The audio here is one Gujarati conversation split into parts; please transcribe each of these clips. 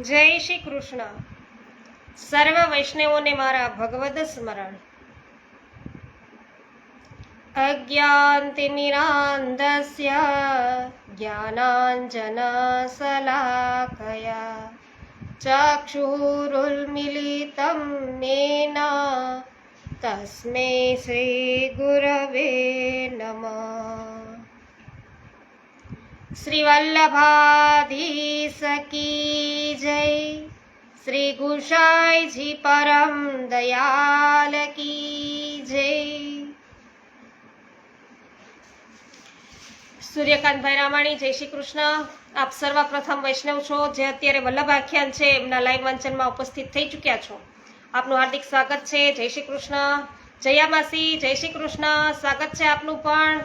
જય શ્રી કૃષ્ણ. સર્વ વૈષ્ણવોને મારા ભગવદ સ્મરણ. અજ્ઞાનતિમિરાંધસ્ય જ્ઞાનાંજનશલાકયા ચક્ષુરુન્મિલિतं મેન. તસ્मै શ્રીગુરવે નમઃ. શ્રી વલ્લભાધીશ કી જય શ્રી ગુસાઈજી પરમ દયાલ કી જય સૂર્યકાંતભાઈ રામાણી જય શ્રી કૃષ્ણ આપ સર્વપ્રથમ વૈષ્ણવ છો, જે અત્યારે વલ્લભ આખ્યાન છે, એમના લાઈવ મંચનમાં ઉપસ્થિત થઈ ચૂક્યા છો. આપનું હાર્દિક સ્વાગત છે, જય શ્રી કૃષ્ણ જયા માસી, જય શ્રી કૃષ્ણ સ્વાગત છે આપનું પણ.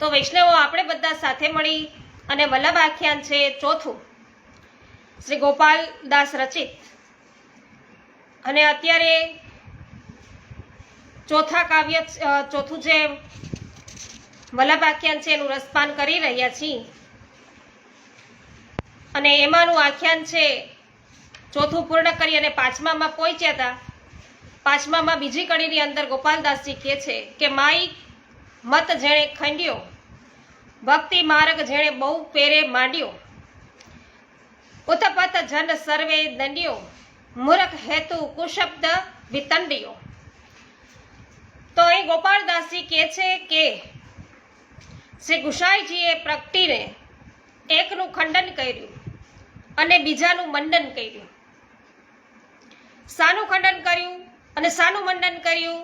તો વૈષ્ણવો આપણે બધા સાથે મળી અને વલ્લભ આખ્યાન છે ચોથું. શ્રી ગોપાલ દાસ રચિત. અને અત્યારે ચોથા કાવ્ય ચોથું જે વલ્લભ આખ્યાન છે એનું રસપાન કરી રહ્યા છીએ. અને એમાંનું આખ્યાન છે ચોથું પૂર્ણ કરી અને પાંચમામાં પહોંચ્યા હતા. પાંચમામાં બીજી કડીની અંદર ગોપાલદાસજી કહે છે કે, માઈ મત જેણે ખંડ્યો, ભક્તિ માર્ગ જેણે બહુ પેરે માંડ્યો, ઉતપત જન સર્વે દંડ્યો, મૂરખ હેતુ કુશબ્દ વિતંડ્યો. તો અહીં ગોપાળદાસજી કહે છે કે શ્રી ગુસાઈજીએ પ્રગટીને એકનું ખંડન કર્યું અને બીજાનું મંડન કર્યું. સાનું ખંડન કર્યું અને સાનું મંડન કર્યું?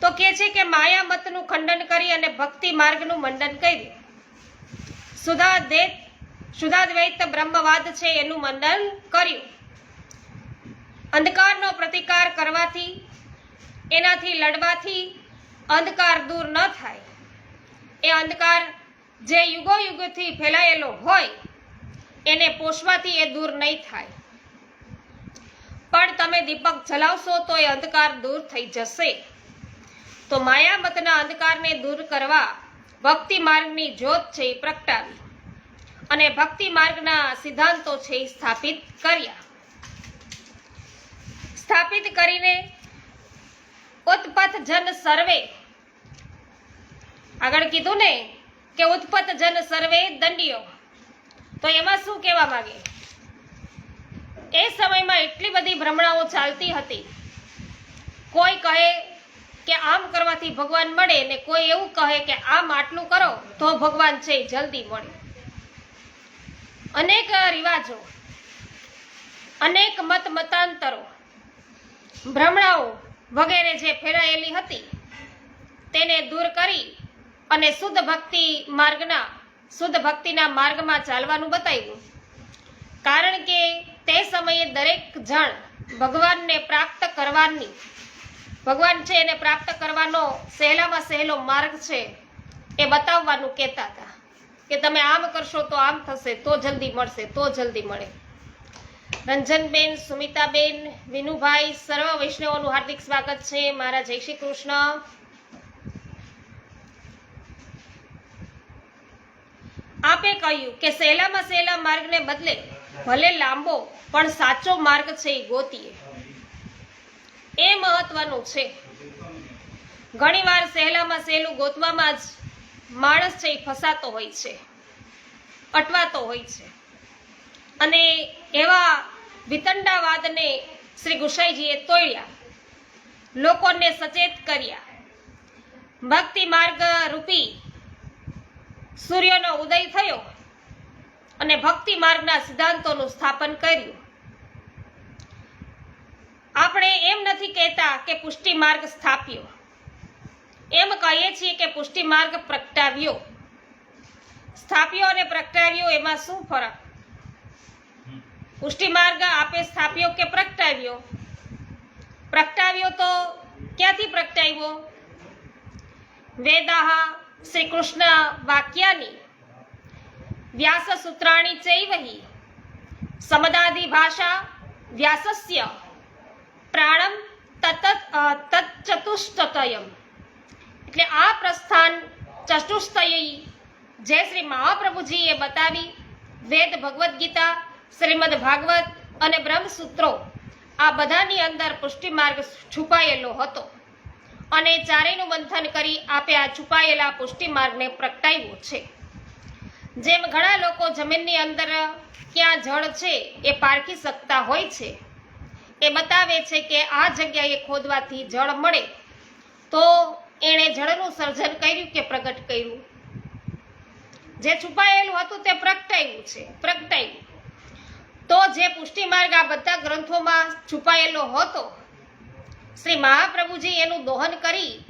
તો કે છે કે માયા મતનું ખંડન કરી અને ભક્તિ માર્ગનું મંડન કર્યું. સુધાદ્વૈત સુધાદ્વૈત બ્રહ્મવાદ છે એનું મંડન કર્યું. અંધકારનો પ્રતિકાર કરવાથી, એનાથી લડવાથી અંધકાર દૂર ન થાય. એ અંધકાર જે યુગો યુગથી ફેલાયેલો હોય, એને પોષવાથી એ દૂર નહીં થાય. પણ તમે દીપક જલાવશો તો એ અંધકાર દૂર થઈ જશે. તો માયામતના અંધકારને દૂર કરવા ભક્તિ માર્ગની જ્યોત છે એ પ્રગટાવી અને ભક્તિ માર્ગના સિદ્ધાંતો છે એ સ્થાપિત કર્યા. સ્થાપિત કરીને ઉત્પત જન સર્વે. આગળ કીધું ને કે ઉત્પત જન સર્વે દંડીઓ તો એમાં શું કહેવા માંગે એ સમયમાં એટલી બધી ભ્રમણાઓ ચાલતી હતી. કોઈ કહે કે આમ કરવાથી ભગવાન મળે ને કોઈ એવું કહે કે આમ આટલું કરો, તો ભગવાન છે જલ્દી મળે. અનેક રિવાજો, અનેક મત મતાંતરો, ભ્રમણાઓ વગેરે જે ફેલાયેલી હતી, તેને દૂર કરી અને શુદ્ધ ભક્તિ માર્ગના, શુદ્ધ ભક્તિના માર્ગમાં ચાલવાનું બતાવ્યું. કારણ કે તે સમયે દરેક જણ ભગવાનને પ્રાપ્ત કરવાની ભગવાન છે એને પ્રાપ્ત કરવાનો સહેલામાં સહેલો માર્ગ છે એ બતાવવાનું કહેતા હતા કે તમે આમ કરશો તો આમ થશે, તો જલ્દી મળશે, તો જલ્દી મળે. રંજનબેન, સુમિતાબેન, વિનુભાઈ, સર્વ વૈષ્ણવોનું હાર્દિક સ્વાગત છે. મારા જય શ્રી કૃષ્ણ. આપે કહ્યું કે સહેલામાં સહેલા માર્ગને બદલે ભલે લાંબો પણ સાચો માર્ગ છે એ ગોતીએ. એ મહત્વનું છે. ઘણીવાર સહેલામાં સહેલું ગોતવામાં જ માણસ છે એ ફસાતો હોય છે, અટવાતો હોય છે. અને એવા વિતંડાવાદને શ્રી ગુસાઈજીએ તોડ્યા, લોકોને સચેત કર્યા. ભક્તિ માર્ગ રૂપી સૂર્યનો ઉદય થયો અને ભક્તિ માર્ગના સિદ્ધાંતોનું સ્થાપન કર્યું. આપણે એમ નથી કહેતા કે પુષ્ટિ માર્ગ સ્થાપ્યો. એમ કહીએ છીએ કે પુષ્ટિ માર્ગ પ્રગટાવ્યો. સ્થાપ્યો અને પ્રગટાવ્યો એમાં શું ફરક? પુષ્ટિ માર્ગ આપે સ્થાપ્યો કે પ્રગટાવ્યો? પ્રગટાવ્યો તો ક્યાંથી પ્રગટાવ્યો? વેદાહ શ્રી કૃષ્ણ વાક્યાની વ્યાસ સૂત્રાણી ચૈવહી, સમદાદિ ભાષા વ્યાસસ્ય પ્રાણમ તત તત્ચતુષ્ટતયમ એટલે આ પ્રસ્થાન ચતુષ્ટયી જે શ્રી મહાપ્રભુજીએ બતાવી, વેદ ભગવદ્ ગીતા, શ્રીમદ ભાગવત અને બ્રહ્મસૂત્રો, આ બધાની અંદર પુષ્ટિ માર્ગ છુપાયેલો હતો અને ચારેયનું મંથન કરી આપે આ છુપાયેલા પુષ્ટિ માર્ગને પ્રગટાવ્યો છે. જેમ ઘણા લોકો જમીનની અંદર ક્યાં જળ છે એ પારખી શકતા હોય છે એ બતાવે છે કે આ જગ્યાએ ખોદવાથી જળ મળે. તો એણે જળનું સર્જન કર્યું કે પ્રગટ કર્યું? જે છુપાયેલું હતું તે પ્રગટાયું છે, પ્રગટાયું. તો જે પુષ્ટિમાર્ગ આ બધા ગ્રંથોમાં છુપાયેલો હતો, શ્રી મહાપ્રભુજી એનું દોહન કરી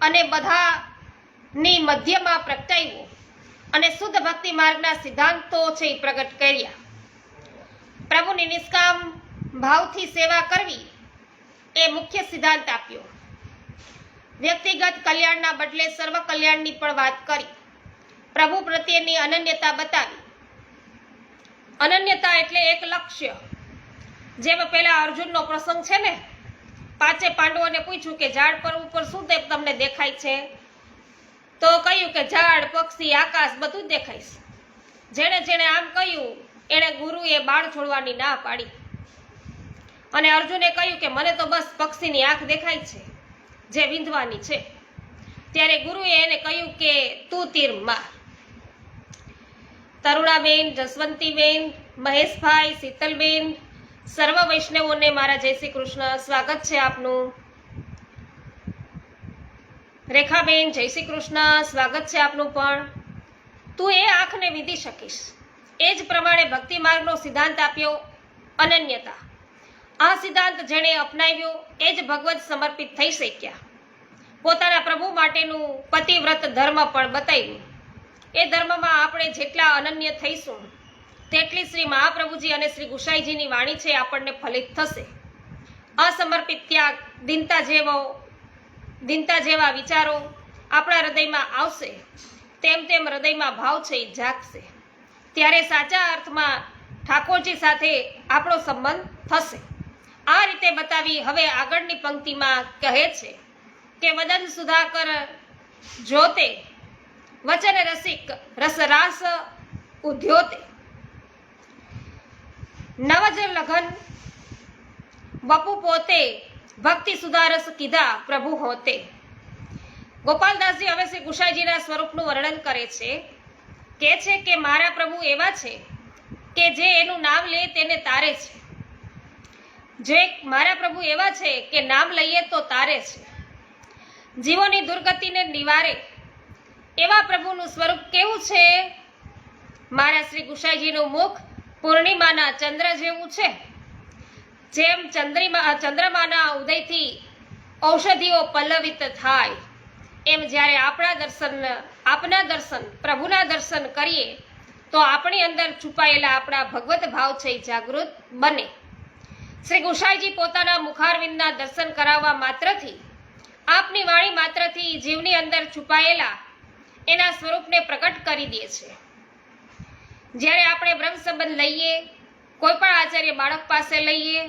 અને બધાની મધ્યમાં પ્રગટાવ્યું અને શુદ્ધ ભક્તિ માર્ગના સિદ્ધાંતો છે એ પ્રગટ કર્યા. પ્રભુની નિષ્કામ ભાવથી સેવા કરવી એ મુખ્ય સિદ્ધાંત આપ્યો. વ્યક્તિગત કલ્યાણના બદલે સર્વ કલ્યાણની પણ વાત કરી. પ્રભુ પ્રત્યેની અનન્યતા બતાવી. અનન્યતા એટલે એક લક્ષ્ય. જેમ પેલા અર્જુનનો પ્રસંગ છે ને, પાંચે પાંડવોને પૂછ્યું કે ઝાડ પર ઉપર શું તે તમને દેખાય છે? તો કહ્યું કે ઝાડ, પક્ષી, આકાશ બધું જ દેખાય છે. જેણે જેણે આમ કહ્યું, એણે ગુરુએ બાળ છોડવાની ના પાડી. અને અર્જુને કહ્યું કે મને તો બસ પક્ષીની આંખ દેખાય છે, જે વિંધવાની છે. ત્યારે ગુરુએ એને કહ્યું કે તું તીર માર. તરુણાબેન, જસવંતીબેન, મહેશભાઈ, શીતલબેન, સર્વ વૈષ્ણવોને મારા જય શ્રી કૃષ્ણ, સ્વાગત છે આપનું. રેખાબેન, જય શ્રી કૃષ્ણ, સ્વાગત છે આપનું પણ. તું એ આંખને વિધી શકીશ. એ જ પ્રમાણે ભક્તિ માર્ગનો સિદ્ધાંત આપ્યો અનન્યતા. આ સિદ્ધાંત જેણે અપનાવ્યો એ જ ભગવત સમર્પિત થઈ શક્યા. પોતાના પ્રભુ માટેનું પતિવ્રત ધર્મ પણ બતાવ્યું. એ ધર્મમાં આપણે જેટલા અનન્ય થઈશું, તેટલી શ્રી મહાપ્રભુજી અને શ્રી ગુસાઈજીની વાણી છે આપણને ફલિત થશે. અસમર્પિત ત્યાગ દિનતા જેવો, દિનતા જેવા વિચારો આપણા હૃદયમાં આવશે, તેમ તેમ હૃદયમાં ભાવ છે એ જાગશે. ત્યારે સાચા અર્થમાં ઠાકોરજી સાથે આપણો સંબંધ થશે. આ રીતે બતાવી હવે આગળની પંક્તિમાં કહે છે કે વદન સુધાકર જોતે વચન રસિક, રસરાસ ઉદ્યોતે. નવજ લગન બપુ પોતે, ભક્તિ સુધારસ કીધા પ્રભુ હોતે. ગોપાલદાસજી હવે શ્રી ગુસાઈજીના સ્વરૂપનું વર્ણન કરે છે, કે છે કે મારા પ્રભુ એવા છે કે જે એનું નામ લે તેને તારે છે. જે મારા પ્રભુ એવા છે કે નામ લઈએ તો તારે છે જીવોની દુર્ગતિને નિવારે એવા પ્રભુનું સ્વરૂપ કેવું છે? મારા શ્રી ગુસાઈજીનું મુખ પૂર્ણિમાના ચંદ્ર જેવું છે. જેમ ચંદ્રિમા ચંદ્રમાના ઉદયથી ઔષધિઓ પલ્લવિત થાય, એમ જ્યારે આપણા દર્શન, આપના દર્શન, પ્રભુના દર્શન કરીએ, તો આપણી અંદર છુપાયેલા આપણા ભગવત ભાવ છે જાગૃત બને. શ્રી ગુસાઈજી પોતાના મુખારવિંદના દર્શન કરાવવા માત્રથી, આપની વાણી માત્રથી જીવની અંદર છુપાયેલા એના સ્વરૂપને પ્રકટ કરી દે છે. જ્યારે આપણે બ્રહ્મ સંબંધ લઈએ, કોઈ પણ આચાર્ય બાળક પાસે લઈએ,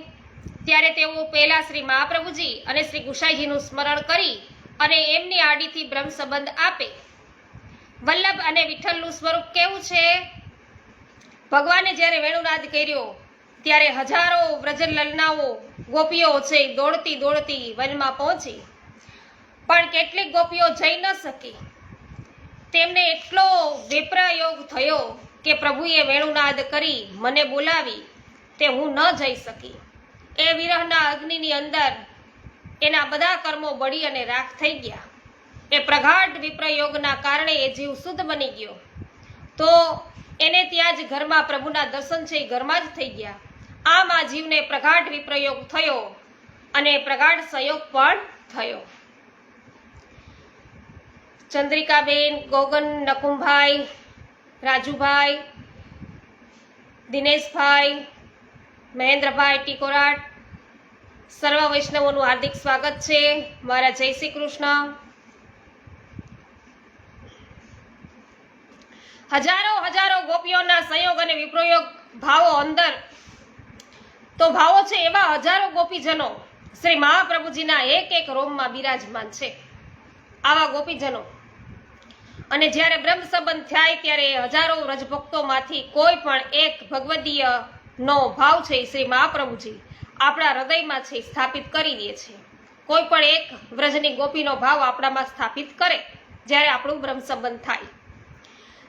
ત્યારે તેઓ પહેલા શ્રી મહાપ્રભુજી અને શ્રી ગુસાઈજીનું સ્મરણ કરી અને એમની આડીથી બ્રહ્મ સંબંધ આપે. વલ્લભ અને વિઠ્ઠલનું સ્વરૂપ કેવું છે? ભગવાને જ્યારે વેણુનાદ કર્યો ત્યારે હજારો વ્રજ લલનાઓ ગોપીઓ છે દોડતી દોડતી વનમાં પહોંચી. પણ કેટલીક ગોપીઓ જઈ ન શકી. તેમને એટલો વિપ્રયોગ થયો કે પ્રભુએ વેણુનાદ કરી મને બોલાવી તે હું ન જઈ શકી. એ વિરહના અગ્નિની અંદર એના બધા કર્મો બળી અને રાખ થઈ ગયા. એ પ્રગાઢ વિપ્રયોગના કારણે એ જીવ શુદ્ધ બની ગયો. તો એને ત્યાં જ ઘરમાં પ્રભુના દર્શન છે એ ઘરમાં જ થઈ ગયા. આ જીવને પ્રગાઢ વિપ્રયોગ થયો અને પ્રગાઢ સહયોગ પણ થયો. ચંદ્રિકાબેન, ગોગન નકુમભાઈ રાજુભાઈ, દિનેશભાઈ, મહેન્દ્રભાઈ ટીકોરાટ, સર્વ વૈષ્ણવોનું હાર્દિક સ્વાગત છે. મારા જય શ્રી કૃષ્ણ. હજારો હજારો ગોપીઓના સંયોગ અને વિપ્રયોગ ભાવો અંદર તો ભાવો છે એવા હજારો ગોપીજનો. શ્રી મહાપ્રભુજીના એક એક રોમમાં બિરાજમાન છે. આવા ગોપીજનો. અને જ્યારે બ્રહ્મ સંબંધ થાય ત્યારે હજારો રજભક્તોમાંથી કોઈ પણ એક ભગવદીય નો ભાવ છે શ્રી મહાપ્રભુજી આપણા હૃદયમાં છે, સ્થાપિત કરી દે છે. કોઈ પણ એક વ્રજની ગોપીનો ભાવ આપણામાં સ્થાપિત કરે જ્યારે આપણું બ્રહ્મ સંબંધ થાય.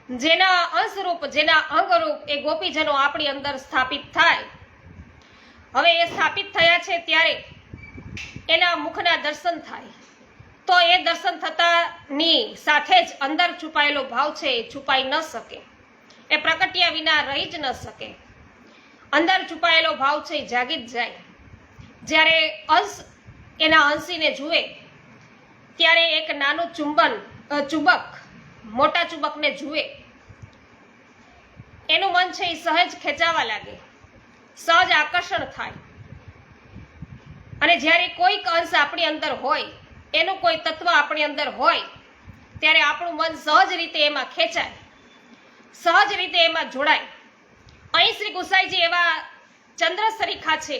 જેના અંશરૂપ, જેના અંગરૂપ એ ગોપીજનો આપણી અંદર સ્થાપિત થાય હવે એ સ્થાપિત થયા છે ત્યારે એના મુખના દર્શન થાય. તો એ દર્શન થતાની સાથે જ અંદર છુપાયેલો ભાવ છે એ છુપાઈ ન શકે. એ પ્રકટ્યા વિના રહી જ ન શકે. અંદર છુપાયેલો ભાવ છે એ જાગી જ જાય. જ્યારે અંશ એના અંશીને જુએ, ત્યારે એક નાનું ચુંબન ચુંબક, મોટા ચુંબકને જુએ. એનું મન છે એ સહેજ ખેંચાવા લાગે. સહજ આકર્ષણ થાય. અને જ્યારે કોઈક અંશ આપણી અંદર હોય, એનું કોઈ તત્વ આપણી અંદર હોય, ત્યારે આપણું મન સહજ રીતે એમાં ખેંચાય, સહજ રીતે એમાં જોડાય. અહીં શ્રી ગુસાઈજી એવા ચંદ્ર સરીખા છે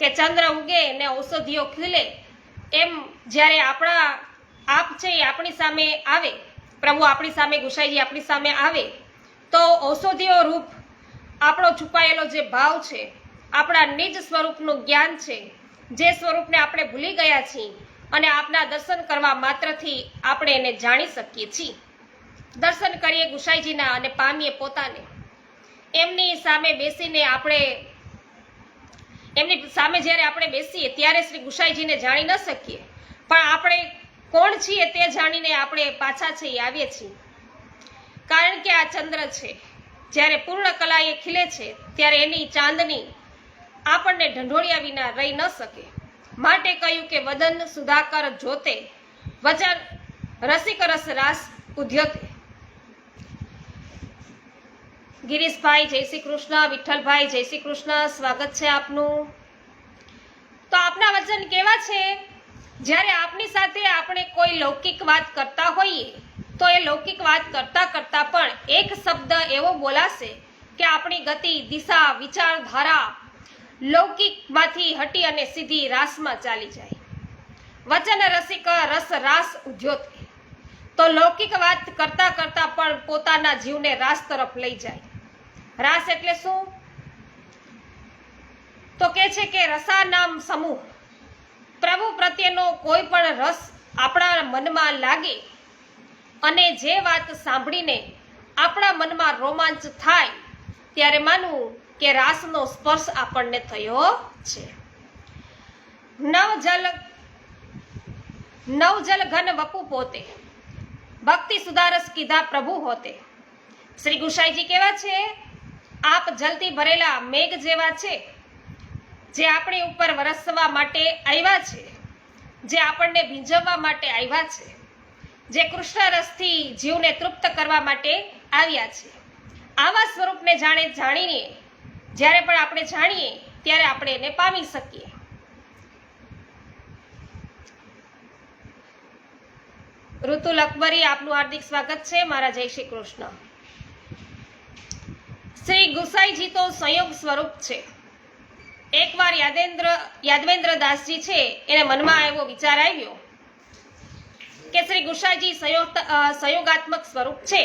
કે ચંદ્ર ઉગે ને ઔષધિઓ ખીલે, એમ જ્યારે આપણા આપ છે એ આપણી સામે આવે, પ્રભુ આપણી સામે, ગુસાઈજી આપણી સામે આવે, તો ઔષધિઓ રૂપ આપણો છુપાયેલો જે ભાવ છે, આપણા નિજ સ્વરૂપનું જ્ઞાન છે, જે સ્વરૂપને આપણે ભૂલી ગયા છીએ અને આપના દર્શન કરવા માત્રથી આપણે એને જાણી શકીએ છીએ. દર્શન કરીએ ગુસાઈજીના અને પામીએ પોતાને. એમની સામે બેસીને આપણે, એમની સામે જ્યારે આપણે બેસીએ ત્યારે શ્રી ગુસાઈજીને જાણી ન શકીએ. પણ આપણે કોણ છીએ તે જાણીને આપણે પાછા છે એ આવીએ છીએ. કારણ કે આ ચંદ્ર છે. જ્યારે પૂર્ણ કલા એ ખીલે છે, ત્યારે એની ચાંદની આપણને ઢંઢોળિયા વિના રહી ન શકે. માટે કહ્યું કે વદન સુધાકર જોતે, વચન રસિક રસ રાસ ઉદ્યોતે. ગિરીશભાઈ, જય શ્રી કૃષ્ણ. વિઠ્ઠલભાઈ, જય શ્રી કૃષ્ણ. સ્વાગત છે આપનું. તો આપના વચન કેવા છે? જ્યારે આપની સાથે આપણે કોઈ લૌકિક વાત કરતા હોઈએ તો એ લૌકિક વાત કરતા કરતા પણ એક શબ્દ એવો બોલાશે કે આપણી ગતિ, દિશા, વિચારધારા લૌકિકમાંથી હટી અને સીધી રાસમાં ચાલી જાય. વચન રસિક રસ રાસ ઉદ્યોત તો લૌકિક વાત કરતા કરતા પણ પોતાના જીવને રાસ તરફ લઈ જાય. રાસ એટલે શું? તો કે છે કે રસા નામ સમૂહ. પ્રભુ પ્રત્યેનો કોઈ પણ રસ આપણા મનમાં લાગે અને જે વાત સાંભળીને આપણા મનમાં રોમાંચ થાય, ત્યારે માનવું કે રાસનો સ્પર્શ આપણને થયો છે. નવજલ નવજલ ઘન વપુ પોતે. ભક્તિ સુધારસ કીધા પ્રભુ હોતે. શ્રી ગુસાઈજી કેવા છે? આપ જલથી ભરેલા મેઘ જેવા છે, જે આપણી ઉપર વરસવા માટે આવ્યા છે, જે આપણને ભીંજવવા માટે આવ્યા છે. જે કૃષ્ણ રસથી જીવને તૃપ્ત કરવા માટે આવ્યા છે. આવા સ્વરૂપને જાણે જાણીને, જ્યારે પણ આપણે જાણીએ, ત્યારે આપણે એને પામી શકીએ. ઋતુ લકબરી આપનું હાર્દિક સ્વાગત છે. મારા જય શ્રી કૃષ્ણ. શ્રી ગુસાઈજી તો સંયોગ સ્વરૂપ છે. એકવાર યાદેન્દ્ર યાદવેન્દ્ર દાસજી છે, એને મનમાં એવો વિચાર આવ્યો કે શ્રી ગુસાઈજી સંયોગ સંયોગાત્મક સ્વરૂપ છે.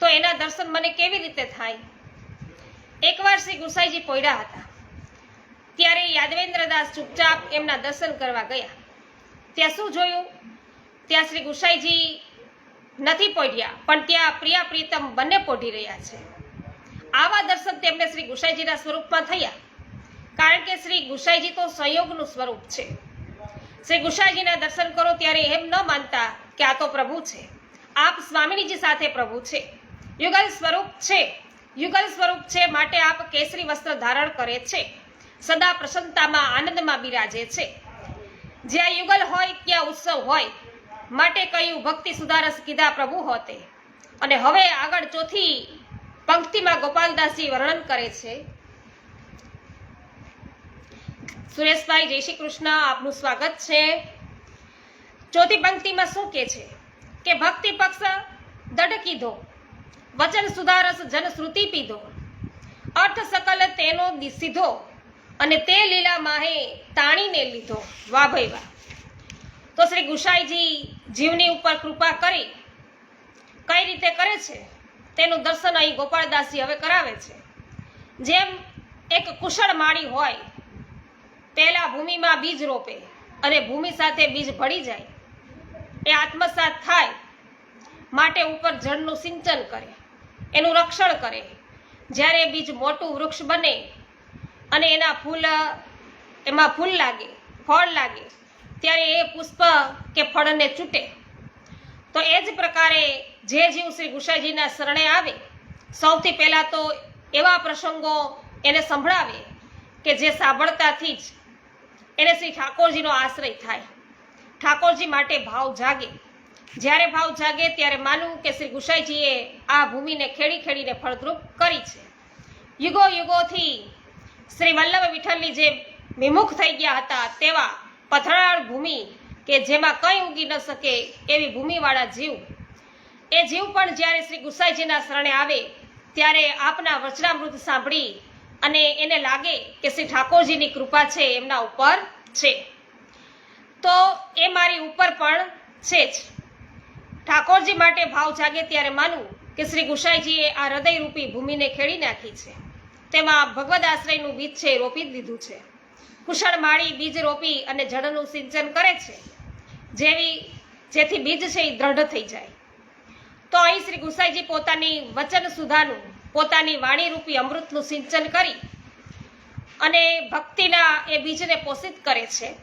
તો એના દર્શન મને કેવી રીતે થાય? એકવાર શ્રી ગુસાઈજી પોયડા હતા. ત્યારે યાદવેન્દ્રદાસ ચૂપચાપ એમના દર્શન કરવા ગયા. ત્યાં શું જોયું? ત્યાં શ્રી ગુસાઈજી નથી પોઢ્યા, પણ ત્યાં પ્રિયા પ્રીતમ બંને પોઢી રહ્યા છે. આવા દર્શન તેમને શ્રી ગુસાઈજીના સ્વરૂપમાં થયા. કારણ કે શ્રી ગુસાઈજી તો સંયોગનું સ્વરૂપ છે. શ્રી ગુસાઈજીના દર્શન કરો ત્યારે એમ ન માનતા કે આ તો પ્રભુ છે. આપ સ્વામિનીજી સાથે પ્રભુ છે. યુગલ સ્વરૂપ છે. યુગલ સ્વરૂપ છે માટે આપ કેસરી વસ્ત્ર ધારણ કરે છે. સદા પ્રસન્નતામાં, આનંદમાં બિરાજે છે. જ્યાં યુગલ હોય, ત્યાં ઉત્સવ હોય. માટે કહ્યું ભક્તિ સુધારસ કીધા પ્રભુ હોતે. અને હવે આગળ ચોથી પંક્તિમાં ગોપાલદાસજી વર્ણન કરે છે. સુરેશભાઈ, જય શ્રી કૃષ્ણ, આપનું સ્વાગત છે. ચોથી પંક્તિમાં શું કે છે? કે ભક્તિ પક્ષ દડકીધો વચન સુધારસ જન શ્રુતિ પીધો, અર્થ સકલ તેનો સીધો અને તે લીલા માહે તાણીને લીધો. વાહ ભાઈ વાહ. તો શ્રી ગુસાઈજી જીવની ઉપર કૃપા કરી, કઈ રીતે કરે છે? તેનું દર્શન અહીં ગોપાળદાસજી હવે કરાવે છે. જેમ એક કુશળ માળી હોય પહેલા ભૂમિમાં બીજ રોપે અને ભૂમિ સાથે બીજ ભળી જાય. એ આત્મસાત થાય માટે ઉપર જળનું સિંચન કરે, એનું રક્ષણ કરે. જ્યારે બીજ મોટું વૃક્ષ બને અને એના ફૂલ, એમાં ફૂલ લાગે, ફળ લાગે, ત્યારે એ પુષ્પ કે ફળને ચૂંટે તો એ જ પ્રકારે જે જીવ શ્રી ગુસાઈજીના શરણે આવે, સૌથી પહેલાં તો એવા પ્રસંગો એને સંભળાવે કે જે સાંભળતાથી જ એને શ્રી ઠાકોરજીનો આશ્રય થાય. ઠાકોરજી માટે ભાવ જાગે. જ્યારે ભાવ જાગે ત્યારે માનવું કે શ્રી ગુસાઈજીએ આ ભૂમિને ખેડી ખેડીને ફળદ્રુપ કરી છે. યુગો યુગોથી શ્રી વલ્લભ વિઠ્ઠલની જે વિમુખ થઈ ગયા હતા તેવા પથરાળ ભૂમિ કે જેમાં કંઈ ઉગી ન શકે એવી ભૂમિવાળા જીવ. એ જીવ પણ જ્યારે શ્રી ગુસાઈજીના શરણે આવે, ત્યારે આપના વચનામૃત સાંભળી અને એને લાગે કે શ્રી ઠાકોરજીની કૃપા છે એમના ઉપર છે. તો એ મારી ઉપર પણ છે જ. ઠાકોરજી માટે ભાવ જાગે ત્યારે માનવું કે શ્રી ગુસાઈજીએ આ હૃદયરૂપી ભૂમિને ખેડી નાખી છે. તેમાં ભગવદ આશ્રયનું બીજ છે રોપી દીધું છે. કુશળ માળી બીજ રોપી અને જળનું સિંચન કરે છે. જેવી, જેથી બીજ છે એ દ્રઢ થઈ જાય. તો અહીં શ્રી ગુસાઈજી પોતાની વચન સુધાનું પોતાની વાણીરૂપી અમૃતનું સિંચન કરી અને ભક્તિના એ બીજને પોષિત કરે છે.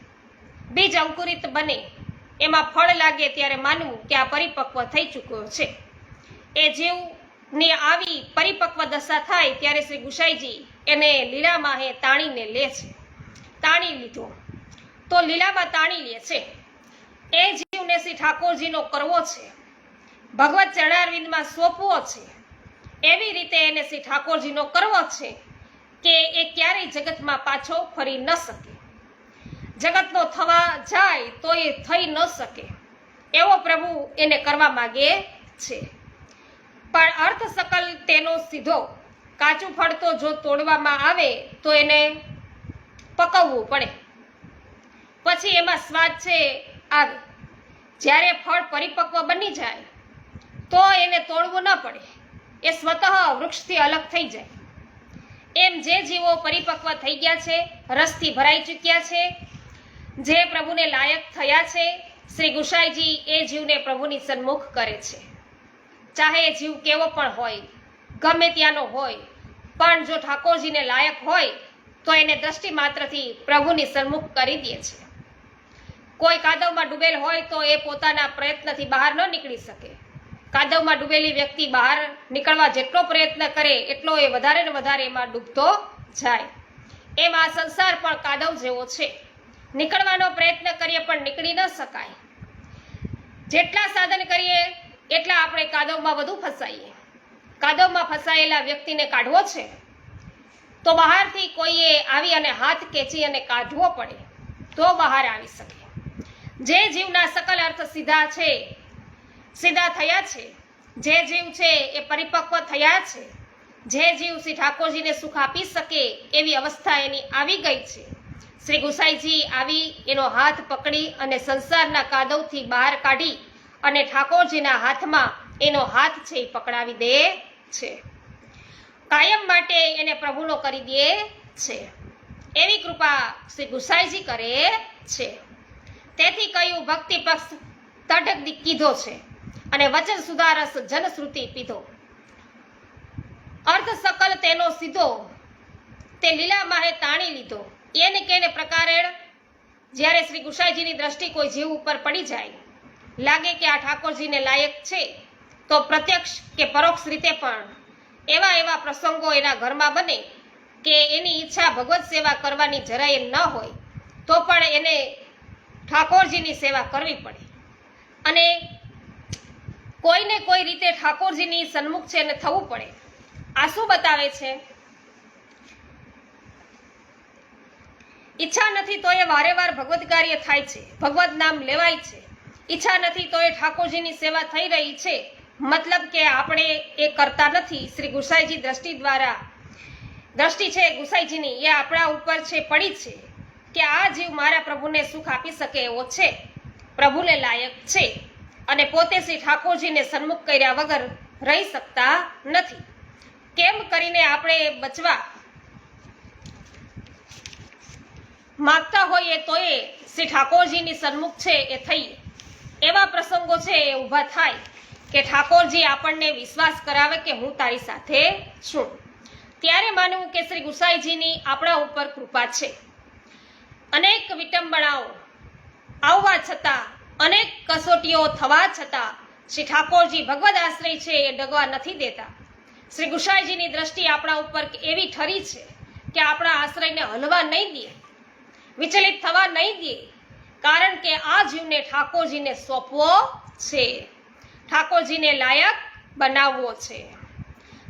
બીજ અંકુરિત બને, એમાં ફળ લાગે ત્યારે માનવું કે આ પરિપક્વ થઈ ચૂક્યો છે. એ જીવની આવી પરિપક્વ દશા થાય ત્યારે શ્રી ગુસાઈજી એને લીલામાં હે તાણીને લે છે. તાણી લીધો. તો લીલામાં તાણી લે છે. એ જીવને શ્રી ઠાકોરજીનો કરવો છે. ભગવત ચરણારવિંદમાં સોંપવો છે. એવી રીતે એને શ્રી ઠાકોરજીનો કરવો છે કે એ ક્યારેય જગતમાં પાછો ફરી ન શકે. જગતનો થવા જાય તો એ થઈ ન શકે. એવો પ્રભુ એને કરવા માગે છે. પણ અર્થ સકલ તેનો સીધો. કાચું ફળ તો જો તોડવામાં આવે તો એને પકવવું પડે. પછી એમાં સ્વાદ છે આવે. જ્યારે ફળ પરિપક્વ બની જાય તો એને તોડવું ન પડે. એ સ્વતઃ વૃક્ષથી અલગ થઈ જાય. એમ જે જીવો પરિપક્વ થઈ ગયા છે, રસથી ભરાઈ ચૂક્યા છે, જે પ્રભુને લાયક થયા છે, શ્રી ગુસાઈજી એ જીવને પ્રભુની સન્મુખ કરે છે. ચાહે એ જીવ કેવો પણ હોય, ગમે ત્યાંનો હોય, પણ જો ઠાકોરજીને લાયક હોય, તો એને દ્રષ્ટિ માત્રથી પ્રભુની સન્મુખ કરી દે છે. કોઈ કાદવમાં ડૂબેલ હોય તો એ પોતાના પ્રયત્નથી બહાર ન નીકળી શકે. કાદવમાં ડૂબેલી વ્યક્તિ બહાર નીકળવા જેટલો પ્રયત્ન કરે, એટલો એ વધારે ને વધારે એમાં ડૂબતો જાય. એમ આ સંસાર પણ કાદવ જેવો છે. નીકળવાનો પ્રયત્ન કરીએ પણ નીકળી ન શકાય. જેટલા સાધન કરીએ, એટલા આપણે કાદવમાં વધુ ફસાઈએ. કાદવમાં ફસાયેલા વ્યક્તિને કાઢવો છે? તો બહારથી કોઈએ આવી અને હાથ ખેંચી અને કાઢવો પડે, તો બહાર આવી શકે. જે જીવના સકલ અર્થ સીધા છે સીધા થયા છે. જે જીવ છે એ પરિપક્વ થયા છે. જે જીવ શ્રી ઠાકોરજીને સુખ આપી શકે એવી અવસ્થા એની આવી ગઈ છે. શ્રી ગુસાઈજી આવી એનો હાથ પકડી અને સંસારના કાદવથી બહાર કાઢી અને ઠાકોરજીના હાથમાં એનો હાથ છે એ પકડાવી દે છે. કાયમ માટે એને પ્રભુનો કરી દે છે. એવી કૃપા શ્રી ગુસાઈજી કરે છે. તેથી કહ્યું ભક્તિ પક્ષ તટક કીધો છે. અને વચન સુધારસ જનશ્રુતિ પીધો. અર્થ સકલ તેનો સીધો, તે લીલા માહે તાણી લીધો. એને કેને પ્રકારે જ્યારે શ્રી ગુસાઈજીની દ્રષ્ટિ કોઈ જીવ ઉપર પડી જાય, લાગે કે આ ઠાકોરજીને લાયક છે, તો પ્રત્યક્ષ કે પરોક્ષ રીતે પણ એવા એવા પ્રસંગો એના ઘરમાં બને કે એની ઈચ્છા ભગવત સેવા કરવાની જરાય ન હોય, તો પણ એને ઠાકોરજીની સેવા કરવી પડે. અને કોઈને કોઈ રીતે ઠાકોરજીની સન્મુખ છે અને થવું પડે. આ શું બતાવે છે? ઈચ્છા નથી તો એ વારે વાર ભગવત કાર્ય થાય છે. ભગવત નામ લેવાય છે. ઈચ્છા નથી તો એ ઠાકોરજીની સેવા થઈ રહી છે. મતલબ કે આપણે એ કરતા નથી. શ્રી ગુસાઈજી દ્રષ્ટિ દ્વારા, દ્રષ્ટિ છે ગુસાઈજીની, એ આપણા ઉપર છે, પડી છે કે આ જીવ મારા પ્રભુને સુખ આપી શકે એવો છે. પ્રભુને લાયક છે. અને પોતે શ્રી ઠાકોરજીને સન્મુખ કર્યા વગર રહી શકતા નથી. કેમ કરીને આપણે બચવા માગતા હોઈએ તો એ શ્રી ઠાકોરજીની સન્મુખ છે એ થઈ એવા પ્રસંગો છે એ ઊભા થાય કે ઠાકોરજી આપણને વિશ્વાસ કરાવે કે હું તારી સાથે છું. ત્યારે માનવું કે શ્રી ગુસાઈજીની આપણા ઉપર કૃપા છે. અનેક વિટંબણાઓ આવવા છતાં અનેક કસોટીઓ થવા છતાં શ્રી ઠાકોરજી ભગવદ આશ્રય છે એ ડગવા નથી દેતા. શ્રી ગુસાઈજીની દ્રષ્ટિ આપણા ઉપર એવી ઠરી છે કે આપણા આશ્રયને હલવા નહીં દે, વિચલિત થવા નહીં દે, કારણ કે આ જીવને ઠાકોરજીને સોંપવો છે. ઠાકોરજીને લાયક બનાવવો છે.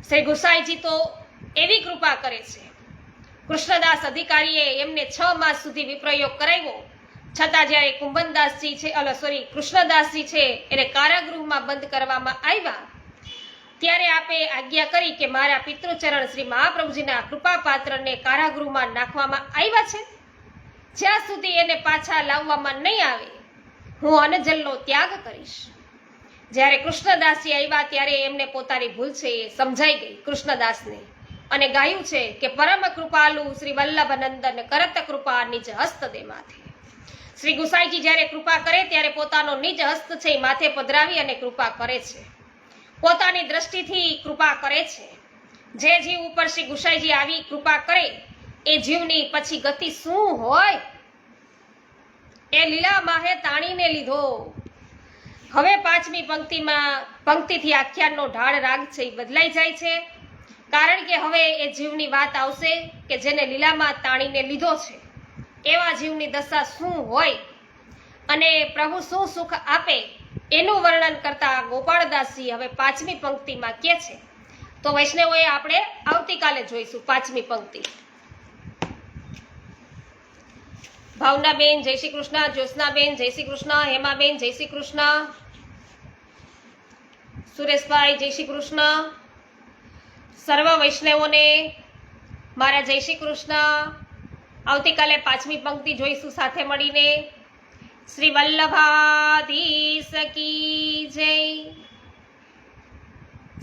શ્રી ગુસાઈજી તો એવી કૃપા કરે છે. કૃષ્ણદાસ અધિકારીએ એમને છ માસ સુધી વિપ્રયોગ કરાવ્યો. છતાં જ્યારે કુંભનદાસજી છે, અલ સોરી કૃષ્ણદાસજી છે, એને કારાગૃહમાં બંધ કરવામાં આવ્યા, ત્યારે આપે આજ્ઞા કરી કે મારા પિતૃચરણ શ્રી મહાપ્રભુજીના કૃપા પાત્રને કારાગૃહમાં નાખવામાં આવ્યા છે. જ્યાં સુધી એને પાછા લાવવામાં નહીં આવે, હું અનજલનો ત્યાગ કરીશ. જ્યારે કૃષ્ણદાસજી આવ્યા, ત્યારે એમને પોતાની ભૂલ છે એ સમજાઈ ગઈ કૃષ્ણદાસને. અને ગાયું છે કે પરમ કૃપાલુ શ્રી વલ્લભનંદન કરત કૃપા નિજ હસ્ત દે માથે શ્રી ગુસાઈજી જ્યારે કૃપા કરે ત્યારે પોતાનો નિજ હસ્ત છે માથે પધરાવી અને કૃપા કરે છે. પોતાની દ્રષ્ટિથી કૃપા કરે છે. જે જીવ ઉપર શ્રી ગુસાઈજી આવી કૃપા કરે, એ જીવની પછી ગતિ શું હોય? એ લીલા માહે તાણીને લીધો. હવે પાંચમી પંક્તિમાં, પંક્તિથી આખ્યાનનો ઢાળ રાગ છે એ બદલાઈ જાય છે. કારણ કે હવે એ જીવની વાત આવશે કે જેને લીલામાં તાણીને લીધો છે. એવા જીવની દશા શું હોય? અને પ્રભુ શું સુખ આપે? એનું વર્ણન કરતા ગોપાળદાસજી હવે પાંચમી પંક્તિમાં કહે છે. તો વૈષ્ણવોએ આપણે આવતીકાલે જોઈશું પાંચમી પંક્તિ. ભાવનાબેન, જય શ્રી કૃષ્ણ. જ્યોત્સનાબેન, જય શ્રી કૃષ્ણ. હેમાબેન, જય શ્રી કૃષ્ણ. સુરેશભાઈ, જય શ્રી કૃષ્ણ. સર્વ વૈષ્ણવોને મારા જય શ્રી કૃષ્ણ. આવતીકાલે પાંચમી પંક્તિ જોઈશું સાથે મળીને. શ્રી વલ્લભાધીશ કી જય.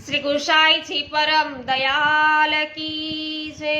શ્રી ગુસાઈજી પરમ દયાલ કી જય.